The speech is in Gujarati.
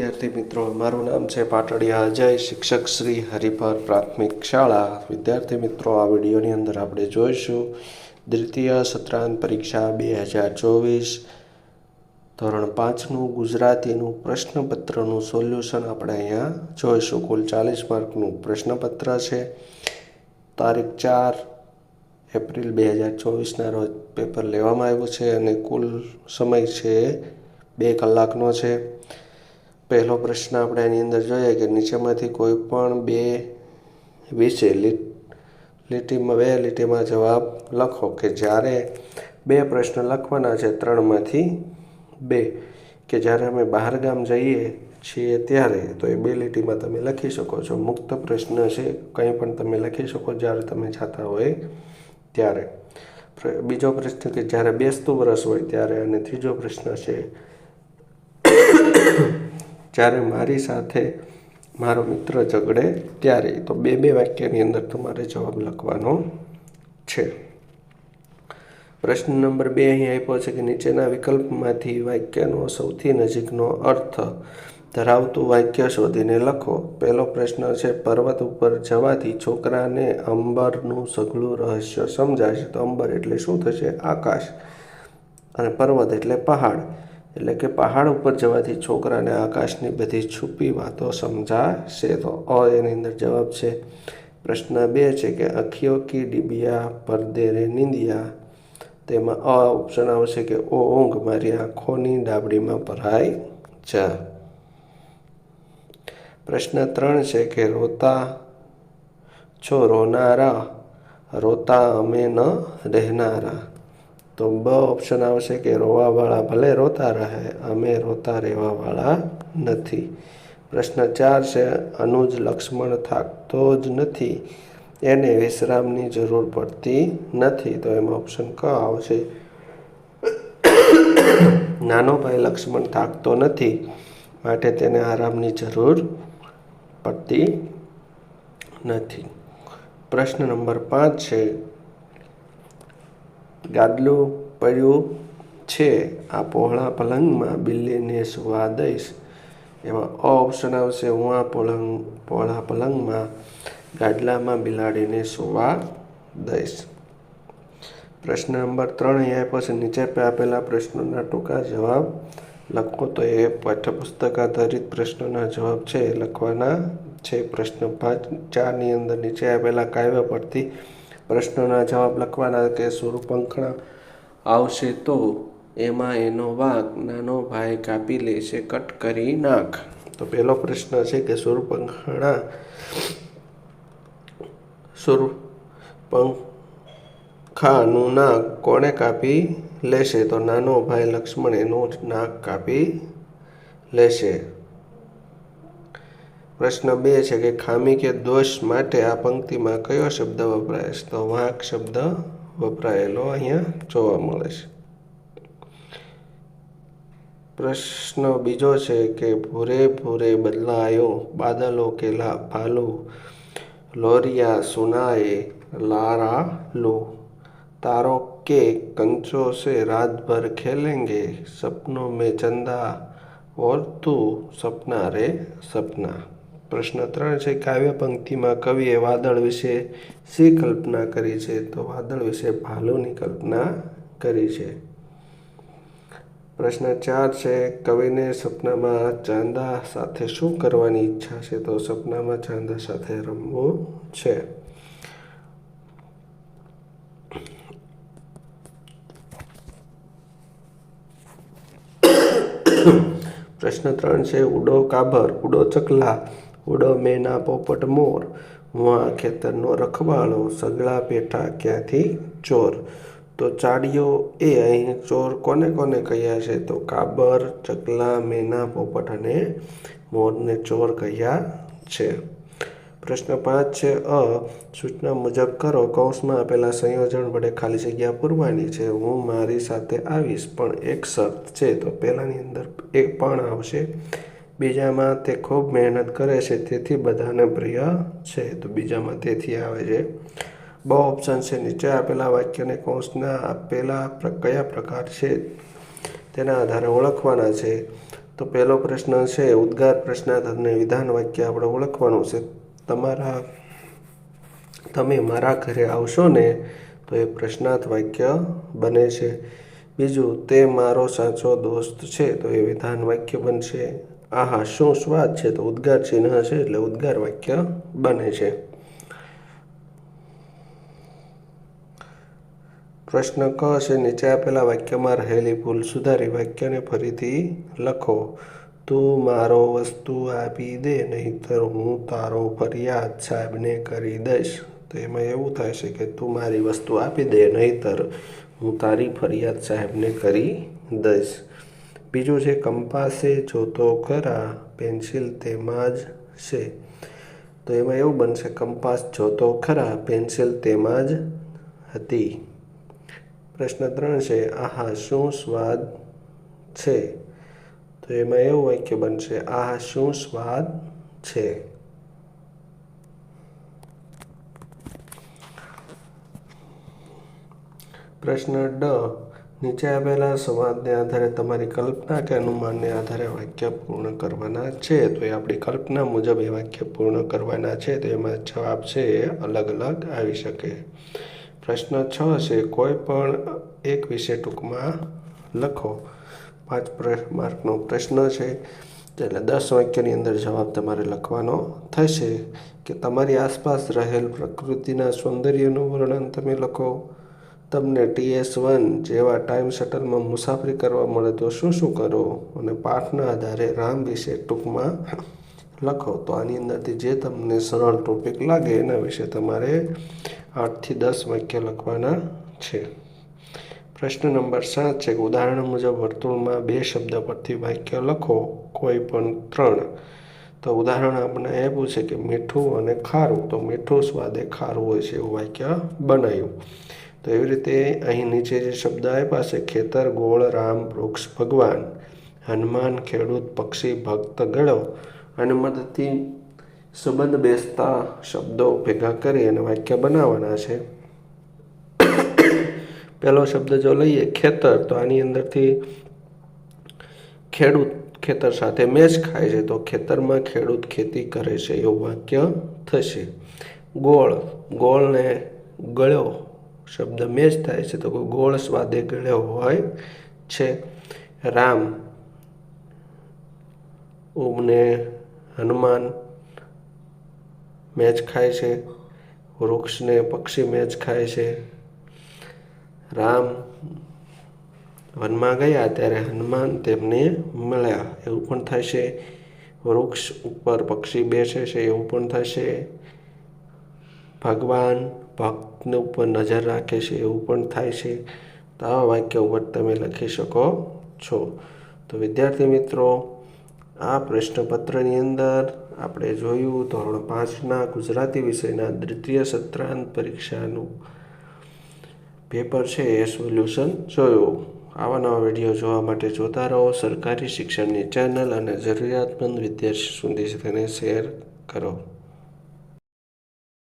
વિદ્યાર્થી મિત્રો, મારું નામ છે પાટડિયા અજય, શિક્ષક શ્રી હરિપર પ્રાથમિક શાળા. વિદ્યાર્થી મિત્રો, આ વિડીયોની અંદર આપણે જોઈશું દ્વિતીય સત્રાંત પરીક્ષા બે હજાર ચોવીસ ધોરણ પાંચનું ગુજરાતીનું પ્રશ્નપત્રનું સોલ્યુશન આપણે અહીંયા જોઈશું. કુલ ચાલીસ માર્કનું પ્રશ્નપત્ર છે. તારીખ ચાર એપ્રિલ બે હજાર ચોવીસના રોજ પેપર લેવામાં આવ્યું છે અને કુલ સમય છે બે કલાકનો છે. પહેલો પ્રશ્ન આપણે એની અંદર જોઈએ કે નીચેમાંથી કોઈ પણ બે વિશે લીટીમાં, બે લીટીમાં જવાબ લખો કે જ્યારે બે પ્રશ્ન લખવાના છે ત્રણમાંથી બે, કે જ્યારે અમે બહારગામ જઈએ છીએ ત્યારે, તો એ બે લીટીમાં તમે લખી શકો છો. મુક્ત પ્રશ્ન છે, કંઈ પણ તમે લખી શકો જ્યારે તમે જાતા હોય ત્યારે. બીજો પ્રશ્ન કે જ્યારે બેસતું વરસ હોય ત્યારે અને ત્રીજો પ્રશ્ન છે જ્યારે મારી સાથે મારો મિત્ર ઝઘડે ત્યારે તો બે બે વાક્યની અંદર તમારે જવાબ લખવાનો છે. પ્રશ્ન નંબર બે અહીં આપ્યો છે કે નીચેના વિકલ્પમાંથી વાક્યનો સૌથી નજીકનો અર્થ ધરાવતું વાક્ય શોધીને લખો. પહેલો પ્રશ્ન છે, પર્વત ઉપર જવાથી છોકરાને અંબરનું સઘળું રહસ્ય સમજાશે તો અંબર એટલે શું થશે? આકાશ. અને પર્વત એટલે પહાડ. એટલે કે પહાડ ઉપર જવાથી છોકરાને આકાશની બધી છુપી વાતો સમજાશે તો અ એની અંદર જવાબ છે. પ્રશ્ન બે છે કે અખિયો કી ડીબિયા પરદેરે નિંદિયા? તેમાં અ ઓપ્શન આવશે કે ઓ ઊંઘ, મારી આંખોની ડાબડીમાં ભરાય જા. પ્રશ્ન ત્રણ છે કે રોતા છો રોનારા? રોતા અમે ન રહેનારા. તો બ ઓપ્શન આવશે કે રોવાવાળા ભલે રોતા રહે, અમે રોતા રહેવાવાળા નથી. પ્રશ્ન ચાર છે, અનુજ લક્ષ્મણ થાકતો જ નથી. એને વિશ્રામની જરૂર પડતી નથી. તો એમાં ઓપ્શન ક આવશે. નાનો ભાઈ લક્ષ્મણ થાકતો નથી. માટે તેને આરામની જરૂર પડતી નથી. પ્રશ્ન નંબર પાંચ છે, ગાદલું પડ્યું છે. આ પહોળા પલંગમાં બિલ્લીને સુવા દઈશ. એમાં અ ઓપ્શન આવશે હું આ પલંગ, પહોળા પલંગમાં ગાડલામાં બિલાડીને સુવા દઈશ. પ્રશ્ન નંબર ત્રણ અહીંયા પછી નીચે આપેલા પ્રશ્નોના ટૂંકા જવાબ લખો તો એ પાઠ્યપુસ્તક આધારિત પ્રશ્નોના જવાબ છે લખવાના છે. પ્રશ્ન પાંચ, ચારની અંદર નીચે આપેલા કાવ્ય પરથી પ્રશ્નોના જવાબ લખવાના કે સુરપંખણા આવશે તો એમાં એનો વાઘ નાનો ભાઈ કાપી લેશે, કટ કરી નાખ. તો પહેલો પ્રશ્ન છે કે સુરપંખણા સુરપંખાનું નાક કોણે કાપી લેશે? તો નાનો ભાઈ લક્ષ્મણ એનું જ નાક કાપી લેશે. પ્રશ્ન બે છે કે ખામી કે દોષ માટે આ પંક્તિમાં કયો શબ્દ વપરાય? છે તો વાંક શબ્દ વપરાયેલો અહીંયા જોવા મળે છે. પ્રશ્ન બીજો છે કે ભૂરે ભૂરે બદલાયો બાદલો કે ભાલુ, લોરિયા, સુનાએ લારા લો તારો કે કંચો સે રાતભર ખેલેંગે, સપનો મેં ચંદા, ઓર તું સપના રે સપના. પ્રશ્ન ત્રણ છે, કાવ્ય પંક્તિમાં કવિએ વાદળ વિશે શી કલ્પના કરી છે? તો વાદળ વિશે ભાલુની કલ્પના કરી છે. પ્રશ્ન ચાર છે, કવિને સપનામાં ચાંદા સાથે શું કરવાની ઈચ્છા છે? તો સપનામાં ચાંદા સાથે રમવું છે. પ્રશ્ન ત્રણ છે, ઉડો કાબર, ઉડો ચકલા ઉડો મેના પોપટ મોર હું ખેતરનો રખવાળો, સગળા પેઠા ક્યાંથી ચોર? તો ચાડીઓ એ અહીં ચોર કોને કોને કહ્યા છે? તો કાબર, ચકલા, મેના પોપટ અને મોરને ચોર કહ્યા છે. પ્રશ્ન પાંચ છે, અ, સૂચના મુજબ કરો, કૌંસમાં આપેલા સંયોજન વડે ખાલી જગ્યા પૂરવાની છે, હું મારી સાથે આવીશ, પણ એક શર્ત છે, તો પહેલાંની અંદર એક પણ આવશે. બીજામાં તે ખૂબ મહેનત કરે છે, તેથી બધાને પ્રિય છે. તો બીજામાં તેથી આવે છે. બહુ ઓપ્શન છે. નીચે આપેલા વાક્યને કૌંસના આપેલા કયા પ્રકાર છે? તેના આધારે ઓળખવાના છે. તો પહેલો પ્રશ્ન છે, ઉદ્ગાર પ્રશ્નાર્થને વિધાન વાક્ય આપણે ઓળખવાનું છે. તમારા, તમે મારા ઘરે આવશો ને, તો એ પ્રશ્નાર્થ વાક્ય બને છે. બીજું, તે મારો સાચો દોસ્ત છે, તો એ વિધાન વાક્ય બનશે. આહા, શું સ્વાદ છે? તો ઉદ્ગાર ચિહ્ન છે એટલે ઉદ્ગાર વાક્ય બને છે. પ્રશ્ન ક છે, નીચે આપેલા વાક્યમાં રહેલી ભૂલ સુધારી વાક્યને ફરીથી લખો. તું મારો વસ્તુ આપી દે, નહીતર હું તારો ફરિયાદ સાહેબને કરી દઈશ. તો એમાં એવું થાય છે કે તું મારી વસ્તુ આપી દે, નહીંતર હું તારી ફરિયાદ સાહેબને કરી દઈશ. બીજું છે, કંપાસે જોતો ખરા પેન્સિલ તેમાં જ છે. તો એમાં એવું બનશે, કંપાસ જોતો ખરા પેન્સિલ તેમાં જ હતી. પ્રશ્ન ત્રણ છે, આહા, શું સ્વાદ છે? તો એમાં એવું વાક્ય બનશે, આહા, શું સ્વાદ છે? પ્રશ્ન ડ નીચે આપેલા સંવાદને આધારે તમારી કલ્પના કે અનુમાનને આધારે વાક્ય પૂર્ણ કરવાના છે, તો એ આપણી કલ્પના મુજબ એ વાક્ય પૂર્ણ કરવાના છે, તો એમાં જવાબ છે એ અલગ અલગ આવી શકે. પ્રશ્ન છ છે, કોઈ પણ એક વિશે ટૂંકમાં લખો. પાંચ માર્કનો પ્રશ્ન છે, એટલે દસ વાક્યની અંદર જવાબ તમારે લખવાનો થશે. કે તમારી આસપાસ રહેલ પ્રકૃતિના સૌંદર્યનું વર્ણન તમે લખો. તમને ટીએસ વન જેવા ટાઈમ શટલમાં મુસાફરી કરવા મળે તો શું શું કરો? અને પાઠના આધારે રામ વિશે ટૂંકમાં લખો. તો આની અંદરથી જે તમને સરળ ટોપિક લાગે એના વિશે તમારે આઠથી દસ વાક્ય લખવાના છે. પ્રશ્ન નંબર સાત છે કે ઉદાહરણ મુજબ વર્તુળમાં બે શબ્દ પરથી વાક્ય લખો, કોઈ પણ ત્રણ. તો ઉદાહરણ આપણે એ પૂછે કે મીઠું અને ખારું. તો મીઠું સ્વાદે ખારું હોય છે એવું વાક્ય બનાવ્યું તો એવી રીતે અહીં નીચે જે શબ્દ આપ્યા છે, ખેતર, ગોળ, રામ, વૃક્ષ, ભગવાન, હનુમાન, ખેડૂત, પક્ષી, ભક્ત, ગળો અને મદદથી સંબંધ બેસતા શબ્દો ભેગા કરી અને વાક્ય બનાવવાના છે. પહેલો શબ્દ જો લઈએ, ખેતર તો આની અંદરથી ખેડૂત ખેતર સાથે મેચ ખાય છે. તો ખેતરમાં ખેડૂત ખેતી કરે છે, એવું વાક્ય થશે. ગોળ, ગોળને ગળ્યો શબ્દ મેચ થાય છે તો કોઈ ગોળ સ્વાદે ગળ્યો હોય છે. રામ ઉમને હનુમાન મેચ ખાય છે, વૃક્ષને પક્ષી મેચ ખાય છે. રામ વનમાં ગયા ત્યારે હનુમાન તેમને મળ્યા. એવું પણ થશે. વૃક્ષ ઉપર પક્ષી બેસે છે, એવું પણ થશે. ભગવાન ભક્તને ઉપર નજર રાખે છે, એવું પણ થાય છે. તો આવા વાક્ય ઉપર તમે લખી શકો છો. તો વિદ્યાર્થી મિત્રો, આ પ્રશ્નપત્રની અંદર આપણે જોયું ધોરણ પાંચના ગુજરાતી વિષયના દ્વિતીય સત્રાંત પરીક્ષાનું પેપર છે, એ સોલ્યુશન જોયું. આવા નવા વીડિયો જોવા માટે જોતા રહો સરકારી શિક્ષણની ચેનલ અને જરૂરિયાતમંદ વિદ્યાર્થી સુધી તેને શેર કરો.